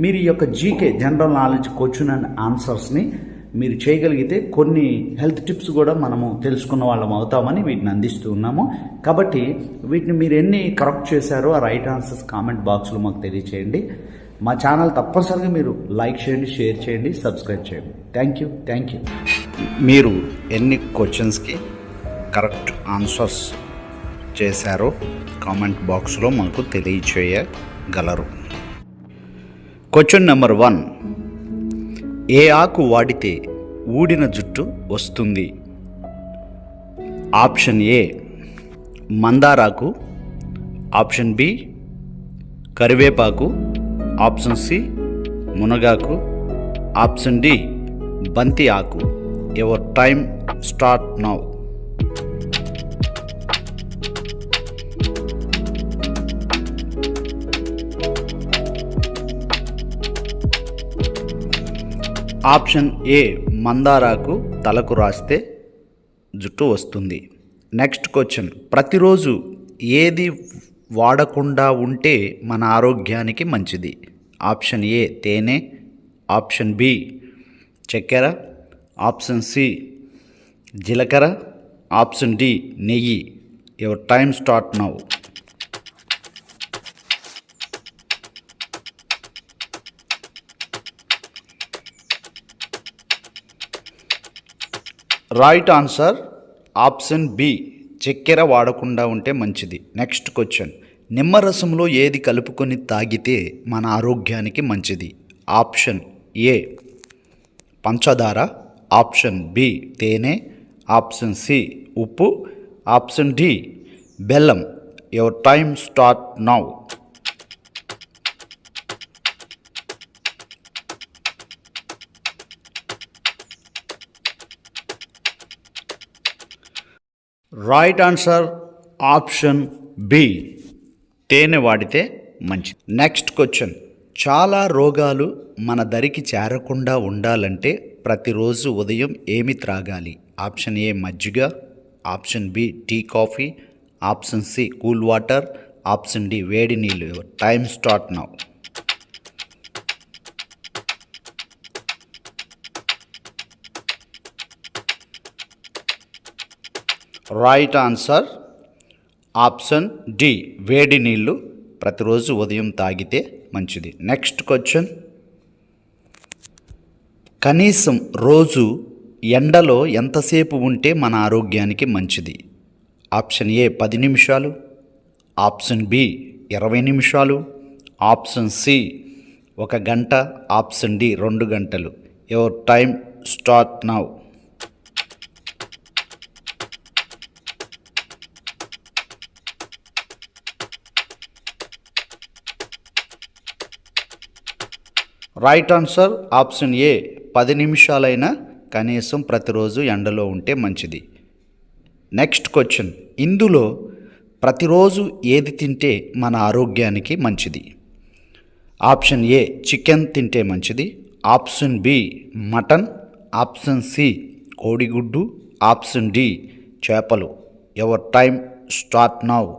మీరు ఈ యొక్క GK general knowledge question and ఆన్సర్స్ని మీరు చేయగలిగితే కొన్ని హెల్త్ టిప్స్ కూడా మనము తెలుసుకున్న వాళ్ళం అవుతామని వీటిని అందిస్తూ ఉన్నాము. కాబట్టి వీటిని మీరు ఎన్ని కరెక్ట్ చేశారో ఆ రైట్ ఆన్సర్స్ కామెంట్ బాక్స్లో మాకు తెలియచేయండి. మా ఛానల్ తప్పనిసరిగా మీరు లైక్ చేయండి షేర్ చేయండి సబ్స్క్రైబ్ చేయండి. Thank you thank you. మీరు ఎన్ని క్వశ్చన్స్కి కరెక్ట్ ఆన్సర్స్ చేశారో కామెంట్ బాక్స్లో మాకు తెలియచేయగలరు. క్వశ్చన్ నెంబర్ వన్ ఏ ఆకు వాడితే ఊడిన జుట్టు వస్తుంది? ఆప్షన్ ఏ మందారాకు ఆప్షన్ బి కరివేపాకు. ఆప్షన్ సి మునగాకు. ఆప్షన్ డి బంతి ఆకు. Your time start now option A మందారాకు తలకు రాస్తే జుట్టు వస్తుంది. Next question. ప్రతిరోజు ఏది వాడకుండా ఉంటే మన ఆరోగ్యానికి మంచిది? ఆప్షన్ ఏ తేనె ఆప్షన్ బి చక్కెర ఆప్షన్ సి జీలకర్ర ఆప్షన్ డి నెయ్యి. Your time start now. Right answer option B చక్కెర వాడకుండా ఉంటే మంచిది. నెక్స్ట్ క్వశ్చన్ నిమ్మరసంలో ఏది కలుపుకొని తాగితే మన ఆరోగ్యానికి మంచిది? ఆప్షన్ ఏ పంచదార. ఆప్షన్ బి తేనె. ఆప్షన్ సి ఉప్పు. ఆప్షన్ డి బెల్లం. Your time start now right answer option B తేనె వాడితే మంచిది. నెక్స్ట్ క్వశ్చన్ చాలా రోగాలు మన దరికి చేరకుండా ఉండాలంటే ప్రతిరోజు ఉదయం ఏమి త్రాగాలి? ఆప్షన్ ఏ మజ్జిగ. Option B tea coffee option C cool water option D వేడి నీళ్ళు. Time start now right answer option D వేడి నీళ్ళు ప్రతిరోజు ఉదయం తాగితే మంచిది. Next question. కనీసం రోజు ఎండలో ఎంతసేపు ఉంటే మన ఆరోగ్యానికి మంచిది? ఆప్షన్ ఏ పది నిమిషాలు. ఆప్షన్ బి ఇరవై నిమిషాలు. ఆప్షన్ సి ఒక గంట. ఆప్షన్ డి రెండు గంటలు. Your time start now. Right answer option A పది నిమిషాలైనా కనీసం ప్రతిరోజు ఎండలో ఉంటే మంచిది. నెక్స్ట్ క్వశ్చన్ ఇందులో ప్రతిరోజు ఏది తింటే మన ఆరోగ్యానికి మంచిది? ఆప్షన్ ఏ చికెన్ తింటే మంచిది. Option B mutton. Option C కోడిగుడ్డు. ఆప్షన్ డి చేపలు. Your time start now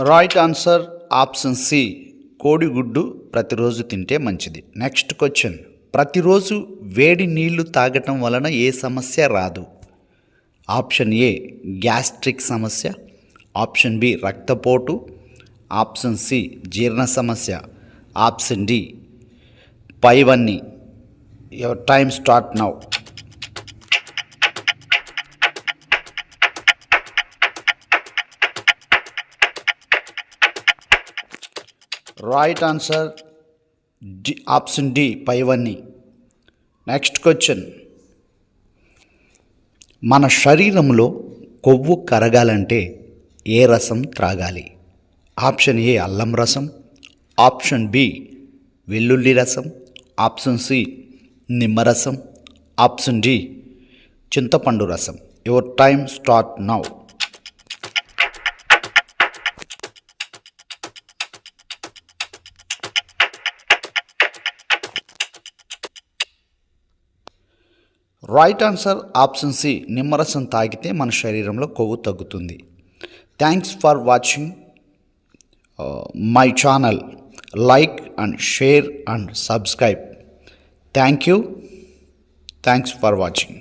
right answer option C కోడిగుడ్డు ప్రతిరోజు తింటే మంచిది. నెక్స్ట్ క్వశ్చన్ ప్రతిరోజు వేడి నీళ్ళు తాగటం వలన ఏ సమస్య రాదు? ఆప్షన్ ఏ గ్యాస్ట్రిక్ సమస్య. ఆప్షన్ బి రక్తపోటు. ఆప్షన్ సి జీర్ణ సమస్య. ఆప్షన్ డి పైవన్నీ your time start now right answer D option D పైవన్నీ నెక్స్ట్ క్వశ్చన్ మన శరీరంలో కొవ్వు కరగాలంటే ఏ రసం త్రాగాలి? ఆప్షన్ ఏ అల్లం రసం. ఆప్షన్ బి వెల్లుల్లి రసం. ఆప్షన్ సి నిమ్మరసం ఆప్షన్ డి చింతపండు రసం. Your time start now right answer option C నిమ్మరసం తాగితే మన శరీరంలో కొవ్వు తగ్గుతుంది. Thanks for watching my channel like and share and subscribe thank you thanks for watching